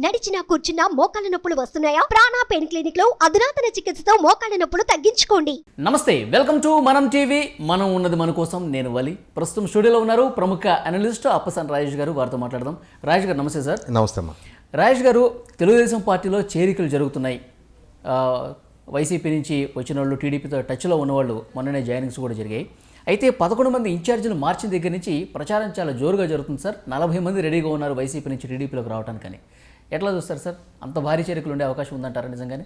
నడిచినా కూర్చున్నా మోకాళ్ళ నొప్పులు వస్తున్నాయా? ప్రాణా పెయిన్ క్లినిక్లో అధునాతన చికిత్సతో మోకాళ్ళ నొప్పులు తగ్గించుకోండి. నమస్తే వెల్కమ్ టు మనం టీవీ. మనం ఉన్నది మన కోసం నేను వలి. ప్రస్తుతం స్టూడియోలో ఉన్నారు ప్రముఖ అనలిస్ట్ అప్పసన్ రాజేష్ గారు. వారితో మాట్లాడదాం. రాజేష్ గారు నమస్తే సార్. నమస్తే అమ్మా. రాజేష్ గారు తెలుగుదేశం పార్టీలో చేరికలు జరుగుతున్నాయి. ఆ, వైసీపీ నుంచి వచ్చిన వాళ్ళు టీడీపీతో టచ్లో ఉన్నవాళ్ళు మొన్ననే జాయినింగ్స్ కూడా జరిగాయి. అయితే పదకొండు మంది ఇన్ఛార్జీలు మార్చిన దగ్గర నుంచి ప్రచారం చాలా జోరుగా జరుగుతుంది సార్. నలభై మంది రెడీగా ఉన్నారు వైసీపీ నుంచి టీడీపీలోకి రావడానికని ఎట్లా చూస్తారు సార్? అంత భారీ చేరికలు ఉండే అవకాశం ఉందంటారా నిజంగానే?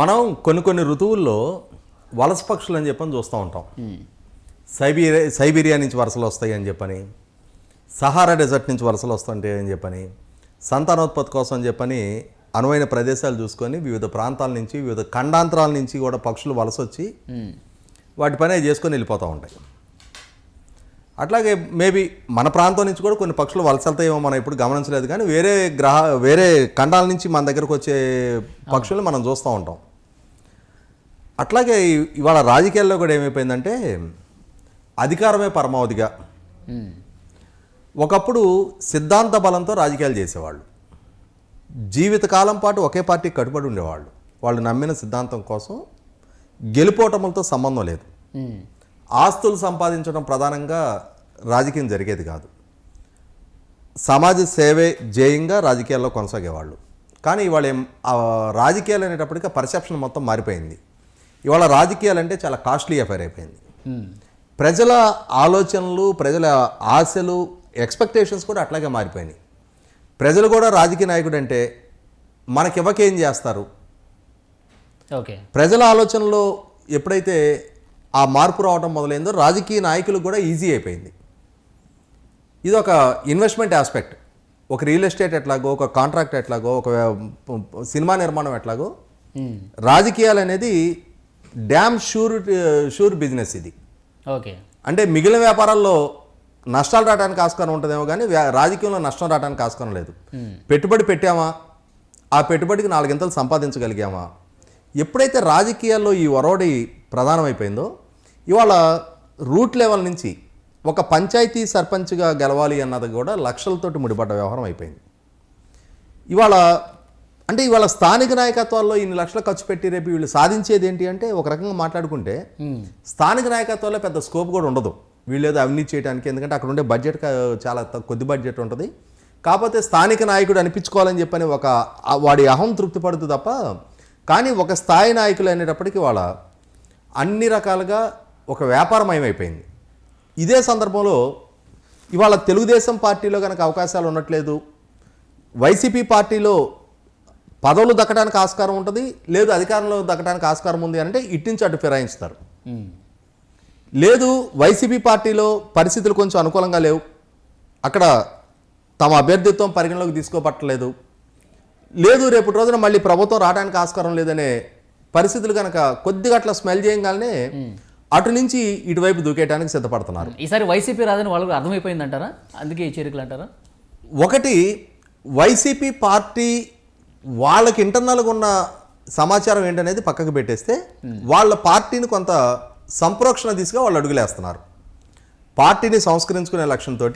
మనం కొన్ని కొన్ని ఋతువుల్లో వలస పక్షులు అని చెప్పని చూస్తూ ఉంటాం. సైబీరియా సైబీరియా నుంచి వలసలు వస్తాయి అని చెప్పని సహారా డెజర్ట్ నుంచి వలసలు వస్తుంటాయి అని చెప్పని సంతానోత్పత్తి కోసం అని చెప్పని అనువైన ప్రదేశాలు చూసుకొని వివిధ ప్రాంతాల నుంచి వివిధ ఖండాంతరాల నుంచి కూడా పక్షులు వలస వచ్చి వాటి పని చేసుకొని వెళ్ళిపోతూ ఉంటాయి. అట్లాగే మేబీ మన ప్రాంతం నుంచి కూడా కొన్ని పక్షులు వలస మనం ఇప్పుడు గమనించలేదు కానీ వేరే గ్రహ వేరే ఖండాల నుంచి మన దగ్గరకు వచ్చే పక్షులు మనం చూస్తూ ఉంటాం. అట్లాగే ఇవాళ రాజకీయాల్లో కూడా ఏమైపోయిందంటే అధికారమే పరమావధిగా. ఒకప్పుడు సిద్ధాంత బలంతో రాజకీయాలు చేసేవాళ్ళు. జీవితకాలం పాటు ఒకే పార్టీకి కట్టుబడి ఉండేవాళ్ళు. వాళ్ళు నమ్మిన సిద్ధాంతం కోసం గెలుపోటములతో సంబంధం లేదు. ఆస్తులు సంపాదించడం ప్రధానంగా రాజకీయం జరిగేది కాదు. సమాజ సేవే జేయంగా రాజకీయాల్లో కొనసాగేవాళ్ళు. కానీ ఇవాళ రాజకీయాలు అనేటప్పటికీ పర్సెప్షన్ మొత్తం మారిపోయింది. ఇవాళ రాజకీయాలు అంటే చాలా కాస్ట్లీ అఫైర్ అయిపోయింది. ప్రజల ఆలోచనలు ప్రజల ఆశలు ఎక్స్పెక్టేషన్స్ కూడా అట్లాగే మారిపోయినాయి. ప్రజలు కూడా రాజకీయ నాయకుడు అంటే మనకివ్వకేం చేస్తారు? ఓకే. ప్రజల ఆలోచనలో ఎప్పుడైతే ఆ మార్పు రావడం మొదలైందో రాజకీయ నాయకులకు కూడా ఈజీ అయిపోయింది. ఇది ఒక ఇన్వెస్ట్మెంట్ ఆస్పెక్ట్. ఒక రియల్ ఎస్టేట్ ఎట్లాగో ఒక కాంట్రాక్ట్ ఎట్లాగో ఒక సినిమా నిర్మాణం ఎట్లాగో మ్మ్. రాజకీయాలు అనేది డ్యామ్ షూర్ షూర్ బిజినెస్ ఇది. ఓకే. అంటే మిగిలిన వ్యాపారాల్లో నష్టాలు రావడానికి ఆస్కారం ఉంటుందేమో కానీ రాజకీయంలో నష్టం రావడానికి ఆస్కారం లేదు. పెట్టుబడి పెట్టామా? ఆ పెట్టుబడికి నాలుగింతలు సంపాదించగలిగామా? ఎప్పుడైతే రాజకీయాల్లో ఈ ఒరవడి ప్రధానమైపోయిందో ఇవాళ రూట్ లెవెల్ నుంచి ఒక పంచాయతీ సర్పంచ్గా గెలవాలి అన్నది కూడా లక్షలతోటి ముడిపడ్డ వ్యవహారం అయిపోయింది. ఇవాళ అంటే ఇవాళ స్థానిక నాయకత్వాల్లో ఇన్ని లక్షలు ఖర్చు పెట్టి రేపు వీళ్ళు సాధించేది ఏంటి అంటే ఒక రకంగా మాట్లాడుకుంటే స్థానిక నాయకత్వాల్లో పెద్ద స్కోప్ కూడా ఉండదు. వీళ్ళు ఏదో అవినీతి చేయడానికి ఎందుకంటే అక్కడ ఉండే బడ్జెట్ చాలా కొద్ది బడ్జెట్ ఉంటుంది. కాకపోతే స్థానిక నాయకుడు అనిపించుకోవాలని చెప్పని ఒక వాడి అహం తృప్తి పడుతుంది తప్ప కానీ ఒక స్థాయి నాయకులు అనేటప్పటికీ వాళ్ళ అన్ని రకాలుగా ఒక వ్యాపారమయం అయిపోయింది ఇదే సందర్భంలో ఇవాళ తెలుగుదేశం పార్టీలో కనుక అవకాశాలు ఉండట్లేదు వైసీపీ పార్టీలో పదవులు దక్కడానికి ఆస్కారం ఉంటుంది లేదు అధికారంలో దక్కడానికి ఆస్కారం ఉంది అంటే ఇట్టించి అటు ఫిరాయించుతారు. లేదు వైసీపీ పార్టీలో పరిస్థితులు కొంచెం అనుకూలంగా లేవు అక్కడ తమ అభ్యర్థిత్వం పరిగణలోకి తీసుకోబట్టలేదు లేదు రేపటి రోజున మళ్ళీ ప్రభుత్వం రావడానికి ఆస్కారం లేదనే పరిస్థితులు కనుక కొద్దిగా అట్లా స్మెల్ చేయగానే అటు నుంచి ఇటువైపు దూకేయడానికి సిద్ధపడుతున్నారు. ఈసారి వైసీపీ రాదని వాళ్ళకు అర్థమైపోయింది అంటారా అందుకే ఈ చేరికలు అంటారా? ఒకటి వైసీపీ పార్టీ వాళ్ళకి ఇంటర్నల్గా ఉన్న సమాచారం ఏంటనేది పక్కకు పెట్టేస్తే వాళ్ళ పార్టీని కొంత సంప్రోక్షణ దిశగా వాళ్ళు అడుగులేస్తున్నారు. పార్టీని సంస్కరించుకునే లక్ష్యంతో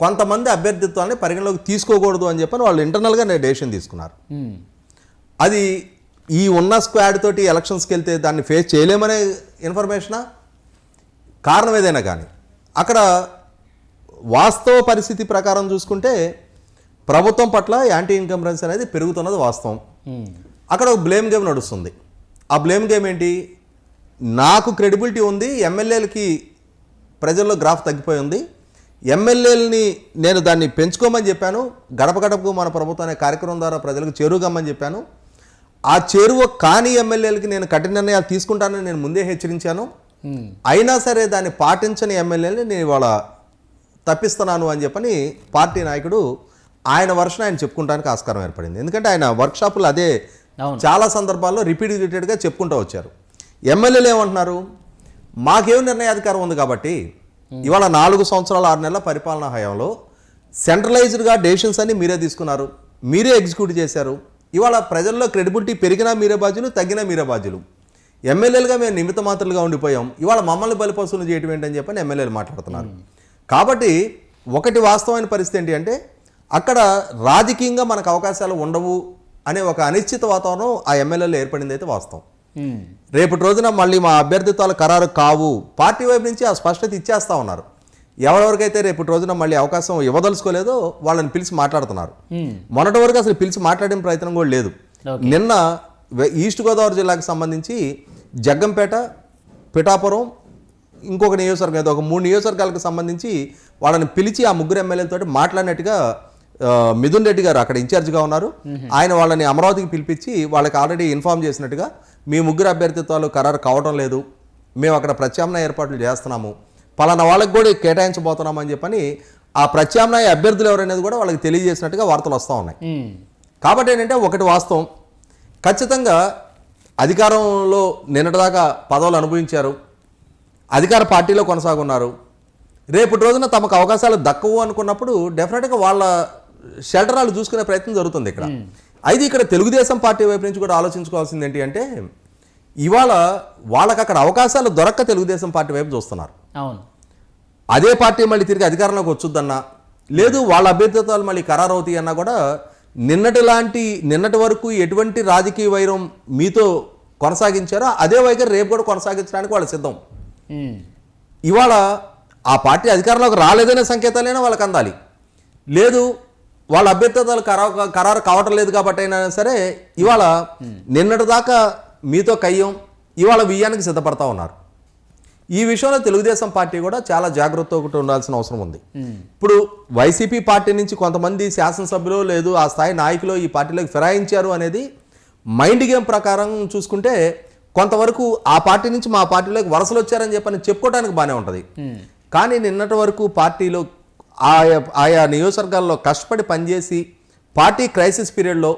కొంతమంది అభ్యర్థిత్వాన్ని పరిగణలోకి తీసుకోకూడదు అని చెప్పని వాళ్ళు ఇంటర్నల్గా డెసిషన్ తీసుకున్నారు. అది ఈ ఉన్న స్క్వాడ్ తోటి ఎలక్షన్స్కి వెళ్తే దాన్ని ఫేస్ చేయలేమనే ఇన్ఫర్మేషనా కారణం ఏదైనా కానీ. అక్కడ వాస్తవ పరిస్థితి ప్రకారం చూసుకుంటే ప్రభుత్వం పట్ల యాంటీ ఇన్కంబరెన్స్ అనేది పెరుగుతున్నది వాస్తవం. అక్కడ ఒక బ్లేమ్ గేమ్ నడుస్తుంది. ఆ బ్లేమ్ గేమ్ ఏంటి? నాకు క్రెడిబిలిటీ ఉంది ఎమ్మెల్యేలకి ప్రజల్లో గ్రాఫ్ తగ్గిపోయి ఉంది. ఎమ్మెల్యేలని నేను దాన్ని పెంచుకోమని చెప్పాను. గడప గడపకు మన ప్రభుత్వం అనే కార్యక్రమం ద్వారా ప్రజలకు చేరుగమ్మని చెప్పాను. ఆ చేరువ కాని ఎమ్మెల్యేలకి నేను కఠిన నిర్ణయాలు తీసుకుంటానని నేను ముందే హెచ్చరించాను. అయినా సరే దాన్ని పాటించని ఎమ్మెల్యేని నేను ఇవాళ తప్పిస్తున్నాను అని చెప్పని పార్టీ నాయకుడు ఆయన వర్షన్ ఆయన చెప్పుకుంటానికి ఆస్కారం ఏర్పడింది. ఎందుకంటే ఆయన వర్క్షాపులు అదే చాలా సందర్భాల్లో రిపీట్ రిపీటెడ్గా చెప్పుకుంటూ వచ్చారు. ఎమ్మెల్యేలు ఏమంటున్నారు? మాకేం నిర్ణయాధికారం ఉంది కాబట్టి ఇవాళ నాలుగు సంవత్సరాల ఆరు నెలల పరిపాలనా హయాంలో సెంట్రలైజ్డ్గా డెసిషన్స్ అన్ని మీరే తీసుకున్నారు. మీరే ఎగ్జిక్యూట్ చేశారు. ఇవాళ ప్రజల్లో క్రెడిబిలిటీ పెరిగినా మీరే బాధ్యులు తగ్గినా మీరే బాధ్యులు ఎమ్మెల్యేలుగా మేము నిమిత్త మాత్రలుగా ఉండిపోయాం. ఇవాళ మమ్మల్ని బలిపశువులు చేయటం ఏంటని చెప్పని ఎమ్మెల్యేలు మాట్లాడుతున్నారు. కాబట్టి ఒకటి వాస్తవమైన పరిస్థితి ఏంటి అంటే అక్కడ రాజకీయంగా మనకు అవకాశాలు ఉండవు అనే ఒక అనిశ్చిత వాతావరణం ఆ ఎమ్మెల్యేలో ఏర్పడింది అయితే వాస్తవం రేపటి రోజున మళ్ళీ మా అభ్యర్థిత్వాలు ఖరారు కావు. పార్టీ వైపు నుంచి ఆ స్పష్టత ఇచ్చేస్తా ఉన్నారు. ఎవరెవరికైతే రేపటి రోజున మళ్ళీ అవకాశం ఇవ్వదలుచుకోలేదో వాళ్ళని పిలిచి మాట్లాడుతున్నారు. మొన్నటి వరకు అసలు పిలిచి మాట్లాడిన ప్రయత్నం కూడా లేదు. నిన్న ఈస్ట్ గోదావరి జిల్లాకు సంబంధించి జగ్గంపేట పిఠాపురం ఇంకొక నియోజకవర్గం ఏదో ఒక మూడు నియోజకవర్గాలకు సంబంధించి వాళ్ళని పిలిచి ఆ ముగ్గురు ఎమ్మెల్యేలతో మాట్లాడినట్టుగా మిథున్ రెడ్డి గారు అక్కడ ఇన్ఛార్జ్గా ఉన్నారు. ఆయన వాళ్ళని అమరావతికి పిలిపించి వాళ్ళకి ఆల్రెడీ ఇన్ఫామ్ చేసినట్టుగా మీ ముగ్గురు అభ్యర్థిత్వాలు ఖరారు కావడం లేదు. మేము అక్కడ ప్రత్యామ్నాయ ఏర్పాట్లు చేస్తున్నాము. పలానా వాళ్ళకి కూడా కేటాయించబోతున్నాం అని చెప్పని ఆ ప్రత్యామ్నాయ అభ్యర్థులు ఎవరనేది కూడా వాళ్ళకి తెలియజేసినట్టుగా వార్తలు వస్తూ ఉన్నాయి. కాబట్టి ఏంటంటే ఒకటి వాస్తవం. ఖచ్చితంగా అధికారంలో నిన్నటిదాకా పదవులు అనుభవించారు. అధికార పార్టీలో కొనసాగున్నారు. రేపటి రోజున తమకు అవకాశాలు దక్కవు అనుకున్నప్పుడు డెఫినెట్గా వాళ్ళ షెల్టర్ వాళ్ళు చూసుకునే ప్రయత్నం జరుగుతుంది ఇక్కడ. అయితే ఇక్కడ తెలుగుదేశం పార్టీ వైపు నుంచి కూడా ఆలోచించుకోవాల్సింది ఏంటి అంటే ఇవాళ వాళ్ళకి అక్కడ అవకాశాలు దొరక్క తెలుగుదేశం పార్టీ వైపు చూస్తున్నారు. అవును. అదే పార్టీ మళ్ళీ తిరిగి అధికారంలోకి వచ్చుద్దన్నా. లేదు వాళ్ళ అభ్యర్థిత్వాలు మళ్ళీ ఖరారు అవుతాయి అన్నా కూడా నిన్నటి లాంటి నిన్నటి వరకు ఎటువంటి రాజకీయ వైరం మీతో కొనసాగించారో? అదే వైఖరి రేపు కూడా కొనసాగించడానికి వాళ్ళు సిద్ధం. ఇవాళ ఆ పార్టీ అధికారంలోకి రాలేదనే సంకేతాలైనా వాళ్ళకి అందాలి. లేదు వాళ్ళ అభ్యర్థిత్వాలు ఖరారు ఖరారు కావటం లేదు కాబట్టి అయినా సరే ఇవాళ నిన్నటి దాకా మీతో కయ్యం ఇవాళ వియ్యానికి సిద్ధపడతా ఉన్నారు. ఈ విషయంలో తెలుగుదేశం పార్టీ కూడా చాలా జాగ్రత్తగా ఒకటి ఉండాల్సిన అవసరం ఉంది. ఇప్పుడు వైసీపీ పార్టీ నుంచి కొంతమంది శాసనసభ్యులు లేదు ఆ స్థాయి నాయకులు ఈ పార్టీలోకి ఫిరాయించారు అనేది మైండ్ గేమ్ ప్రకారం చూసుకుంటే కొంతవరకు ఆ పార్టీ నుంచి మా పార్టీలోకి వలసలు వచ్చారని చెప్పని చెప్పుకోవడానికి బాగానే ఉంటుంది. కానీ నిన్నటి వరకు పార్టీలో ఆయా ఆయా నియోజకవర్గాల్లో కష్టపడి పనిచేసి పార్టీ క్రైసిస్ పీరియడ్లో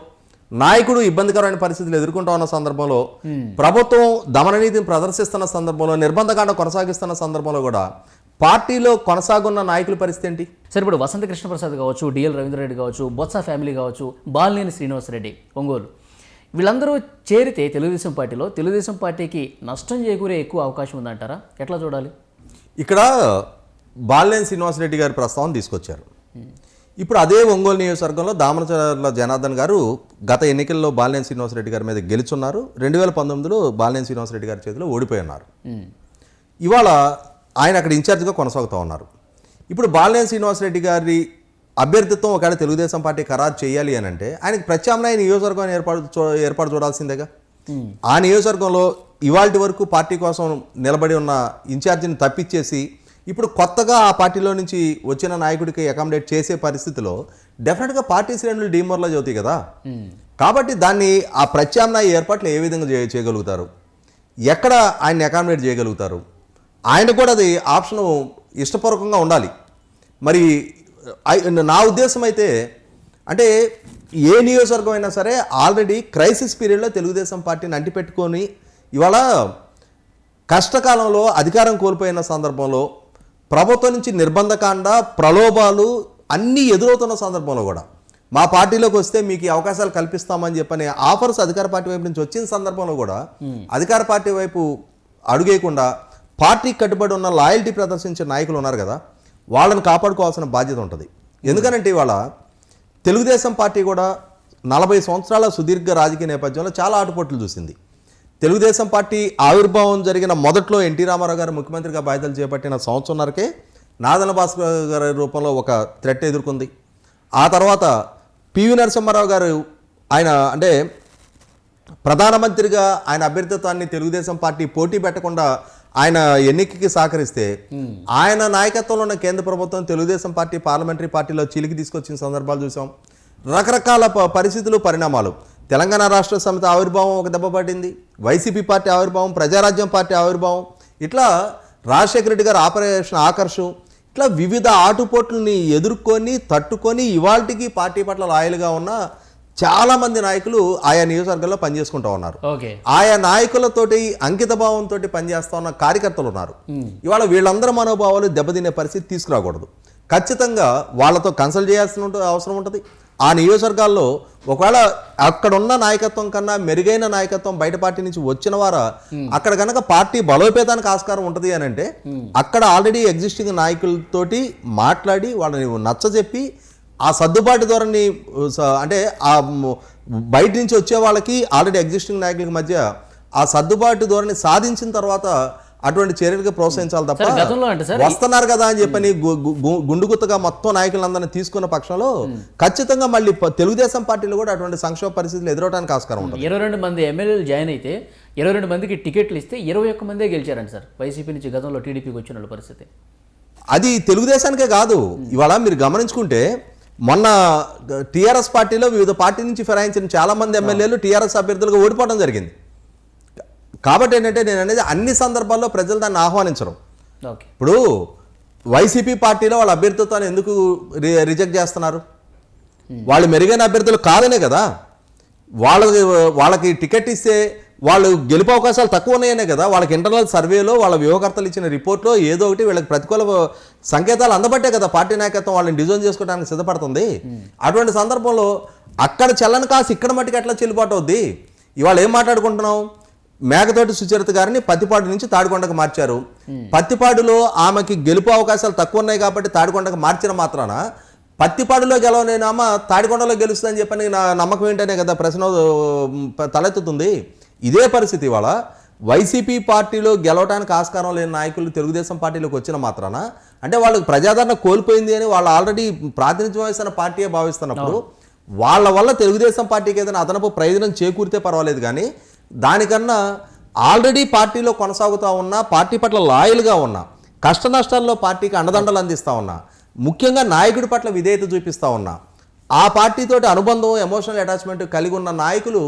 నాయకుడు ఇబ్బందికరమైన పరిస్థితులు ఎదుర్కొంటా ఉన్న సందర్భంలో ప్రభుత్వం దమననీతిని ప్రదర్శిస్తున్న సందర్భంలో నిర్బంధకాండ కొనసాగిస్తున్న సందర్భంలో కూడా పార్టీలో కొనసాగున్న నాయకుల పరిస్థితి ఏంటి? సరే ఇప్పుడు వసంత కృష్ణప్రసాద్ కావచ్చు డిఎల్ రవీంద్రరెడ్డి కావచ్చు బొత్స ఫ్యామిలీ కావచ్చు బాలినేని శ్రీనివాసరెడ్డి ఒంగోలు. వీళ్ళందరూ చేరితే తెలుగుదేశం పార్టీలో తెలుగుదేశం పార్టీకి నష్టం చేకూరే ఎక్కువ అవకాశం ఉందంటారా? ఎట్లా చూడాలి? ఇక్కడ బాలినేని శ్రీనివాసరెడ్డి గారి ప్రస్తావన తీసుకొచ్చారు. ఇప్పుడు అదే ఒంగోలు నియోజకవర్గంలో దామరచర్ల జనార్దన్ గారు గత ఎన్నికల్లో బాలినేని శ్రీనివాసరెడ్డి గారి మీద గెలుచున్నారు. రెండు వేల పంతొమ్మిదిలో బాలినేని శ్రీనివాసరెడ్డి గారి చేతిలో ఓడిపోయి ఉన్నారు ఇవాళ ఆయన అక్కడ ఇన్ఛార్జ్గా కొనసాగుతూ ఉన్నారు. ఇప్పుడు బాలినేని శ్రీనివాసరెడ్డి గారి అభ్యర్థిత్వం ఒకవేళ తెలుగుదేశం పార్టీ ఖరారు చేయాలి అని అంటే ఆయనకి ప్రత్యామ్నాయ నియోజకవర్గం ఏర్పాటు ఏర్పాటు చూడాల్సిందేగా? ఆ నియోజకవర్గంలో ఇవాల్టి వరకు పార్టీ కోసం నిలబడి ఉన్న ఇన్ఛార్జిని తప్పించేసి ఇప్పుడు కొత్తగా ఆ పార్టీలో నుంచి వచ్చిన నాయకుడికి అకామిడేట్ చేసే పరిస్థితిలో డెఫినెట్గా పార్టీ శ్రేణులు డీమోర్లైజ్ అవుతాయి కదా. కాబట్టి దాన్ని ఆ ప్రత్యామ్నాయ ఏర్పాట్లు ఏ విధంగా చేయ చేయగలుగుతారు? ఎక్కడ ఆయన్ని అకామిడేట్ చేయగలుగుతారు? ఆయన కూడా అది ఆప్షన్ ఇష్టపూర్వకంగా ఉండాలి. మరి నా ఉద్దేశం అయితే అంటే ఏ నియోజకవర్గం అయినా సరే ఆల్రెడీ క్రైసిస్ పీరియడ్లో తెలుగుదేశం పార్టీని అంటిపెట్టుకొని ఇవాళ కష్టకాలంలో అధికారం కోల్పోయిన సందర్భంలో ప్రభుత్వం నుంచి నిర్బంధకాండ ప్రలోభాలు అన్నీ ఎదురవుతున్న సందర్భంలో కూడా. మా పార్టీలోకి వస్తే మీకు ఈ అవకాశాలు కల్పిస్తామని చెప్పని ఆఫర్స్ అధికార పార్టీ వైపు నుంచి వచ్చిన సందర్భంలో కూడా అధికార పార్టీ వైపు అడుగేయకుండా పార్టీకి కట్టుబడి ఉన్న లాయల్టీ ప్రదర్శించే నాయకులు ఉన్నారు కదా వాళ్ళని కాపాడుకోవాల్సిన బాధ్యత ఉంటుంది. ఎందుకనంటే ఇవాళ తెలుగుదేశం పార్టీ కూడా నలభై సంవత్సరాల సుదీర్ఘ రాజకీయ నేపథ్యంలో చాలా ఆటుపోట్లు చూసింది. తెలుగుదేశం పార్టీ ఆవిర్భావం జరిగిన మొదట్లో ఎన్టీ రామారావు గారు ముఖ్యమంత్రిగా బాధ్యతలు చేపట్టిన సంవత్సరంన్నరకే నాదన భాస్కర్ గారి రూపంలో ఒక థ్రెట్ ఎదుర్కొంది. ఆ తర్వాత పివి నరసింహారావు గారు ఆయన అంటే ప్రధానమంత్రిగా ఆయన అభ్యర్థిత్వాన్ని తెలుగుదేశం పార్టీ పోటీ పెట్టకుండా ఆయన ఎన్నికకి సహకరిస్తే ఆయన నాయకత్వంలో ఉన్న కేంద్ర ప్రభుత్వం తెలుగుదేశం పార్టీ పార్లమెంటరీ పార్టీలో చిలికి తీసుకొచ్చిన సందర్భాలు చూసాం. రకరకాల ప- పరిస్థితులు పరిణామాలు. తెలంగాణ రాష్ట్ర సమితి ఆవిర్భావం ఒక దెబ్బ పడింది వైసీపీ పార్టీ ఆవిర్భావం ప్రజారాజ్యం పార్టీ ఆవిర్భావం. ఇట్లా రాజశేఖర రెడ్డి గారు ఆపరేషన్ ఆకర్షు ఇట్లా వివిధ ఆటుపోట్లని ఎదుర్కొని తట్టుకొని ఇవాల్టికి పార్టీ పట్ల లాయలుగా ఉన్న చాలా మంది నాయకులు ఆయా నియోజకవర్గాల్లో పనిచేసుకుంటూ ఉన్నారు. ఆయా నాయకులతోటి అంకిత భావంతో పనిచేస్తా ఉన్న కార్యకర్తలు ఉన్నారు. ఇవాళ వీళ్ళందరి మనోభావాలు దెబ్బతినే పరిస్థితి తీసుకురాకూడదు. ఖచ్చితంగా వాళ్ళతో కన్సల్ట్ చేయాల్సిన అవసరం ఉంటుంది. ఆ నియోజకవర్గాల్లో ఒకవేళ అక్కడ ఉన్న నాయకత్వం కన్నా మెరుగైన నాయకత్వం బయట పార్టీ నుంచి వచ్చిన వారా అక్కడ కనుక పార్టీ బలోపేతానికి ఆస్కారం ఉంటుంది అని అంటే అక్కడ ఆల్రెడీ ఎగ్జిస్టింగ్ నాయకులతోటి మాట్లాడి వాళ్ళని నచ్చజెప్పి ఆ సర్దుబాటు ధోరణి అంటే ఆ బయట నుంచి వచ్చే వాళ్ళకి ఆల్రెడీ ఎగ్జిస్టింగ్ నాయకులకి మధ్య ఆ సర్దుబాటు ధోరణి సాధించిన తర్వాత అటువంటి చర్యలకు ప్రోత్సహించాలి తప్ప వస్తున్నారు కదా అని చెప్పని గుండుగుత్తగా మొత్తం నాయకులందరినీ తీసుకున్న పక్షంలో ఖచ్చితంగా మళ్ళీ తెలుగుదేశం పార్టీలో కూడా అటువంటి సంక్షోభ పరిస్థితులు ఎదురవడానికి ఆస్కారం ఉంటుంది. ఇరవై రెండు మంది ఎమ్మెల్యేలు జాయిన్ అయితే ఇరవై రెండు మందికి టికెట్లు ఇస్తే ఇరవై ఒక్క మందే గెలిచారండి సార్ వైసీపీ నుంచి గతంలో టీడీపీకి వచ్చిన పరిస్థితి. అది తెలుగుదేశానికే కాదు. ఇవాళ మీరు గమనించుకుంటే మొన్న టీఆర్ఎస్ పార్టీలో వివిధ పార్టీ నుంచి ఫిరాయించిన చాలా మంది ఎమ్మెల్యేలు టీఆర్ఎస్ అభ్యర్థులుగా ఓడిపోవడం జరిగింది. కాబట్టి ఏంటంటే నేను అనేది అన్ని సందర్భాల్లో ప్రజలు దాన్ని ఆహ్వానించరు. ఓకే. ఇప్పుడు వైసీపీ పార్టీలో వాళ్ళ అభ్యర్థిత్వాన్ని ఎందుకు రి- రిజెక్ట్ చేస్తున్నారు? వాళ్ళు మెరుగైన అభ్యర్థులు కాదనే కదా. వాళ్ళకి వాళ్ళకి టికెట్ ఇస్తే వాళ్ళు గెలుపు అవకాశాలు తక్కువ ఉన్నాయనే కదా. వాళ్ళకి ఇంటర్నల్ సర్వేలో వాళ్ళ వ్యూహకర్తలు ఇచ్చిన రిపోర్ట్లో ఏదో ఒకటి వీళ్ళకి ప్రతికూల సంకేతాలు అందబట్టే కదా పార్టీ నాయకత్వం వాళ్ళని డిజైన్ చేసుకోవడానికి సిద్ధపడుతుంది. అటువంటి సందర్భంలో అక్కడ చెల్లని కాసి ఇక్కడ మట్టుకు ఎట్లా చెల్లుబాటు అవుద్ది. ఇవాళ ఏం మాట్లాడుకుంటున్నాం మేకతోటి సుచరిత గారిని పత్తిపాడు నుంచి తాడికొండకు మార్చారు. పత్తిపాడులో ఆమెకి గెలుపు అవకాశాలు తక్కువ ఉన్నాయి కాబట్టి తాడికొండకు మార్చిన మాత్రాన పత్తిపాడులో గెలవనేనామ తాడికొండలో గెలుస్తుందని చెప్పని నా నమ్మకం ఏంటనే కదా ప్రశ్న తలెత్తుతుంది. ఇదే పరిస్థితి ఇవాళ వైసీపీ పార్టీలో గెలవడానికి ఆస్కారం లేని నాయకులు తెలుగుదేశం పార్టీలోకి వచ్చిన మాత్రాన అంటే వాళ్ళకి ప్రజాదరణ కోల్పోయింది అని వాళ్ళు ఆల్రెడీ ప్రాతినిధ్యం వహిస్తున్న పార్టీయే భావిస్తున్నప్పుడు వాళ్ళ వల్ల తెలుగుదేశం పార్టీకి ఏదైనా అదనపు ప్రయోజనం చేకూరితే పర్వాలేదు కానీ దానికన్నా ఆల్రెడీ పార్టీలో కొనసాగుతూ ఉన్నా పార్టీ పట్ల లాయల్గా ఉన్నా కష్ట నష్టాల్లో పార్టీకి అండదండలు అందిస్తూ ఉన్నా ముఖ్యంగా నాయకుడి పట్ల విధేయత చూపిస్తా ఉన్నా ఆ పార్టీతోటి అనుబంధం ఎమోషనల్ అటాచ్మెంట్ కలిగి ఉన్న నాయకులు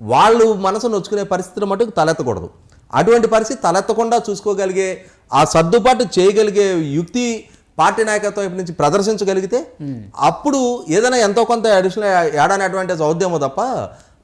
వాళ్ళు మనసు నొచ్చుకునే పరిస్థితులు మటుకు తలెత్తకూడదు. అటువంటి పరిస్థితి తలెత్తకుండా చూసుకోగలిగే ఆ సర్దుబాటు చేయగలిగే యుక్తి పార్టీ నాయకత్వం ఇప్పటి నుంచి ప్రదర్శించగలిగితే అప్పుడు ఏదైనా ఎంతో కొంత అడిషనల్ యాడ్ అనే అడ్వాంటేజ్ అవుద్దేమో తప్ప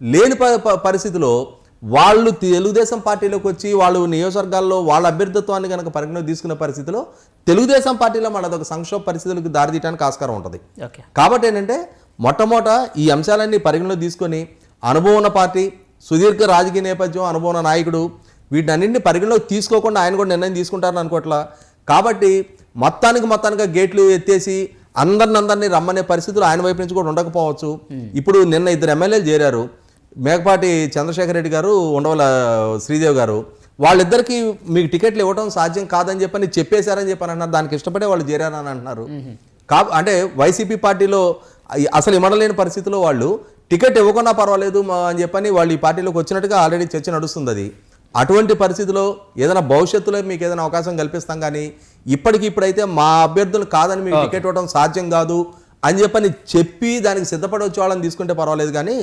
లేని ప- ప- పరిస్థితిలో వాళ్ళు తెలుగుదేశం పార్టీలోకి వచ్చి వాళ్ళు నియోజకవర్గాల్లో వాళ్ళ అభ్యర్థిత్వాన్ని కనుక పరిగణలోకి తీసుకునే పరిస్థితిలో తెలుగుదేశం పార్టీలో మళ్ళీ అదొక సంక్షోభ పరిస్థితులకు దారితీయడానికి ఆస్కారం ఉంటుంది. ఓకే. కాబట్టి ఏంటంటే మొట్టమొదట ఈ అంశాలన్నీ పరిగణలోకి తీసుకొని అనుభవం ఉన్న పార్టీ సుదీర్ఘ రాజకీయ నేపథ్యం అనుభవం ఉన్న నాయకుడు వీటన్నింటిని పరిగణలోకి తీసుకోకుండా ఆయన కూడా నిర్ణయం తీసుకుంటారని అనుకోవట్లా. కాబట్టి మొత్తానికి మొత్తానికి గేట్లు ఎత్తేసి అందరిని అందరినీ రమ్మనే పరిస్థితులు ఆయన వైపు నుంచి కూడా ఉండకపోవచ్చు. ఇప్పుడు నిన్న ఇద్దరు ఎమ్మెల్యేలు చేరారు. మేకపాటి చంద్రశేఖర్ రెడ్డి గారు ఉండవల శ్రీదేవి గారు వాళ్ళిద్దరికి మీకు టికెట్లు ఇవ్వడం సాధ్యం కాదని చెప్పని చెప్పేశారని చెప్పని అన్నారు. దానికి ఇష్టపడే వాళ్ళు చేరారని అంటున్నారు. కా అంటే వైసీపీ పార్టీలో అసలు ఇమ్మడలేని పరిస్థితిలో వాళ్ళు టికెట్ ఇవ్వకున్నా పర్వాలేదు అని చెప్పని వాళ్ళు ఈ పార్టీలోకి వచ్చినట్టుగా ఆల్రెడీ చర్చ నడుస్తుంది అది. అటువంటి పరిస్థితిలో ఏదైనా భవిష్యత్తులో మీకు ఏదైనా అవకాశం కల్పిస్తాం కానీ ఇప్పటికి ఇప్పుడైతే మా అభ్యర్థులు కాదని మీకు టికెట్ ఇవ్వడం సాధ్యం కాదు. అని చెప్పని చెప్పి దానికి సిద్ధపడి వచ్చే వాళ్ళని తీసుకుంటే పర్వాలేదు కానీ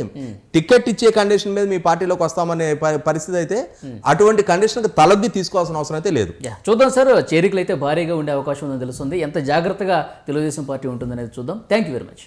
టికెట్ ఇచ్చే కండిషన్ మీద మీ పార్టీలోకి వస్తామనే పరిస్థితి అయితే అటువంటి కండిషన్కి తలద్ది తీసుకోవాల్సిన అవసరం అయితే లేదు. చూద్దాం సార్. చేరికలు అయితే భారీగా ఉండే అవకాశం ఉందని తెలుస్తుంది. ఎంత జాగ్రత్తగా తెలుగుదేశం పార్టీ ఉంటుందనేది చూద్దాం. Thank you very much